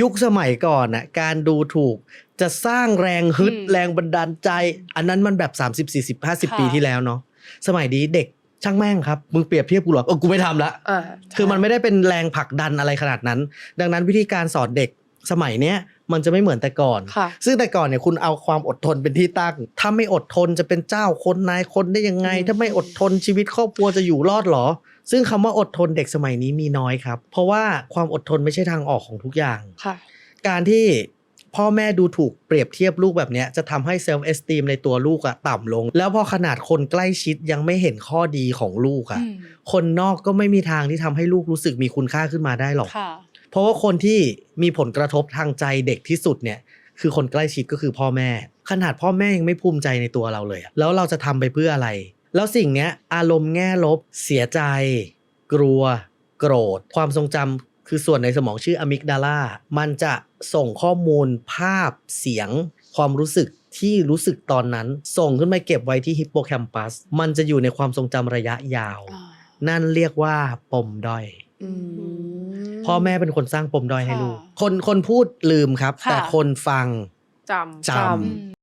ยุคสมัยก่อนน่ะการดูถูกจะสร้างแรงฮึดอืม แรงบันดาลใจ อันนั้นมันแบบ 30 40 50ค่ะปีที่แล้วเนาะสมัยนี้เด็กช่างแม่งครับ มึงเปรียบเทียบกูเหรอเออกูไม่ทำละ อ่าคือมันไม่ได้เป็นแรงผลักดันอะไรขนาดนั้น ดังนั้นวิธีการสอนเด็กสมัยเนี้ย มันจะไม่เหมือนแต่ก่อนค่ะซึ่งแต่ก่อนเนี่ยคุณเอาความอดทนเป็นที่ตั้ง ถ้าไม่อดทนจะเป็นเจ้าคนนายคนได้ยังไงอืมถ้าไม่อดทนชีวิตครอบครัวจะอยู่รอดเหรอ ซึ่งคำว่าอดทนเด็กสมัยนี้มีน้อยครับ เพราะว่าความอดทนไม่ใช่ทางออกของทุกอย่างค่ะการที่พ่อแม่ดูถูกเปรียบเทียบลูกแบบเนี้ยจะทำให้เซลฟ์เอสติมในตัวลูกอะต่ำลง แล้วพอขนาดคนใกล้ชิดยังไม่เห็นข้อดีของลูกอะอืมคนนอกก็ไม่มีทางที่ทำให้ลูกรู้สึกมีคุณค่าขึ้นมาได้หรอกค่ะ เพราะว่าคนที่มีผลกระทบทางใจเด็กที่สุดเนี่ยคือคนใกล้ชิดก็คือพ่อแม่ ขนาดพ่อแม่ยังไม่ภูมิใจในตัวเราเลยอะแล้วเราจะทำไปเพื่ออะไร แล้วสิ่งเนี้ยอารมณ์แง่ลบ เสียใจ กลัว โกรธ ความทรงจำคือส่วนในสมองชื่ออะมิกดาลามันจะส่งข้อมูลภาพเสียง ความรู้สึกที่รู้สึกตอนนั้น ส่งขึ้นไปเก็บไว้ที่ฮิปโปแคมปัส มันจะอยู่ในความทรงจำระยะยาวอ่านั่นเรียกว่าปมด้อยอืม พ่อแม่เป็นคนสร้างปมด้อยให้ค่ะลูก คนคนพูดลืมครับค่ะแต่คนฟังจำจอืม